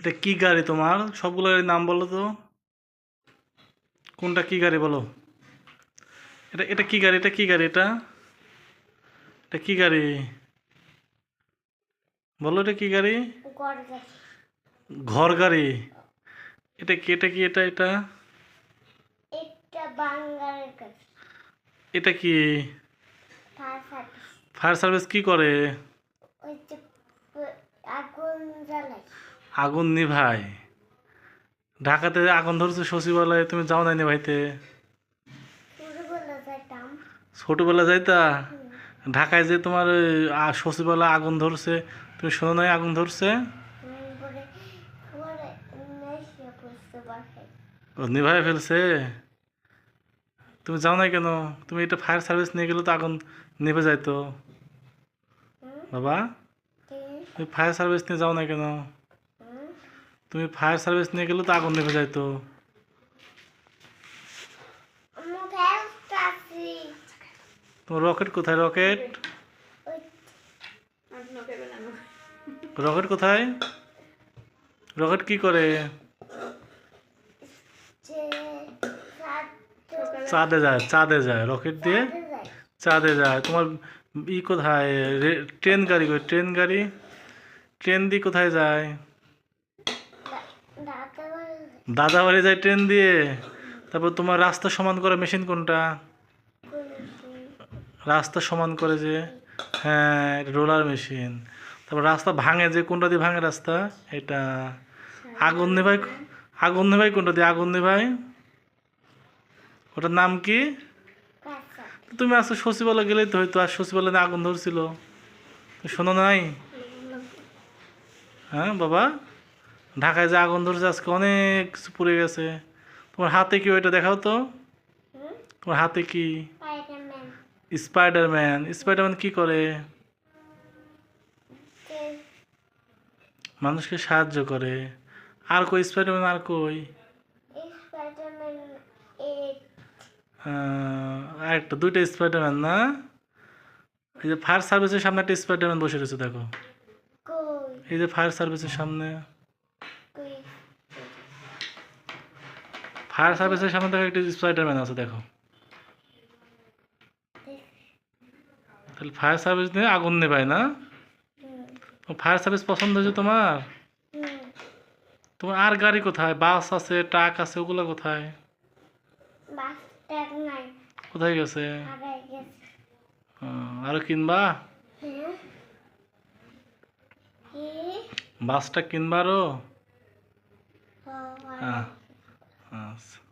এটা কি গাড়ি তোমার? সবগুলো নাম বলো তো। কোনটা কি গাড়ি বলো? এটা এটা কি গাড়ি? এটা কি গাড়ি এটা? এটা কি গাড়ি? বলো এটা কি গাড়ি? ঘর গাড়ি। এটা কি এটা কি, এটা এটা? এটা কি? ফায়ার সার্ভিস কি করে? আগুন নিভাই ঢাকাতে যে আগুন ধরছে সচিবালয়ে তুমি যাও নাই ছোটবেলা যেতাম ছোটবেলা যাইতা? ঢাকায় যে তোমার সচিবালয়ে আগুন ধরছে তুমি শোনো নাই আগুন ধরছে? নিভাই ফেলছে? তুমি যাও নাই কেন? তুমি এটা ফায়ার সার্ভিস নিয়ে গেলে তো আগুন নিভে যাইতো। বাবা? তুমি ফায়ার সার্ভিস নিয়ে যাও না কেন? তুমি ফায়ার সার্ভিস নিয়ে গেলে তো আগুন নিভে যাইতো তোমার রকেট কোথায়? রকেট রকেট কোথায়? রকেট কি করে? চাঁদে যায় চাঁদে যায় রকেট দিয়ে চাঁদে যায়। তোমার ই কোথায়? ট্রেন গাড়ি ট্রেন গাড়ি? ট্রেন দিয়ে কোথায় যায়? দাদা বাড়ি যায় ট্রেন দিয়ে, তারপর তোমার রাস্তা সমান করা মেশিন কোনটা? রাস্তা সমান করে যে হ্যাঁ রোলার মেশিন। তারপর রাস্তা ভাঙে যে, কোনটা দিয়ে ভাঙে রাস্তা? এটা। আগুন নেভাই আগুন নেভাই কোনটা দিয়ে? আগুন নেভাই? ওটার নাম কি? তুমি আজকে সচিবালয় গেলেই তো হয়তো, আর সচিবালয়ে আগুন ধরছিল। শোনো নাই? হ্যাঁ বাবা? ঢাকায় যে আগুন ধরছে আজকে অনেক কিছু পুড়ে গেছে। তোমার হাতে কি ওইটা দেখাও তো? তোমার হাতে কি? স্পাইডারম্যান। স্পাইডারম্যান। কি করে? মানুষকে সাহায্য করে। আর কই স্পাইডারম্যান আর কই? স্পাইডারম্যান এক আহ, দুইটা স্পাইডারম্যান না? এই যে ফায়ার সার্ভিসের সামনে একটা স্পাইডারম্যান বসে রয়েছে দেখো। এই যে ফায়ার সার্ভিসের সামনে কই ফায়ার সার্ভিসের সামনে দেখো একটা স্পাইডারম্যান আছে দেখো। তাহলে ফায়ার সার্ভিস নিয়ে আগুন নেবাই না? ফায়ার সার্ভিস পছন্দ হয়েছে তোমার? তোমার আর গাড়ি কোথায়? বাস আছে ট্রাক আছে ওগুলো কোথায়? কোথায় গেছে? আরও কিনবা? হ্যাঁ বাসটা কিনবা আরও? ও হ্যাঁ। else.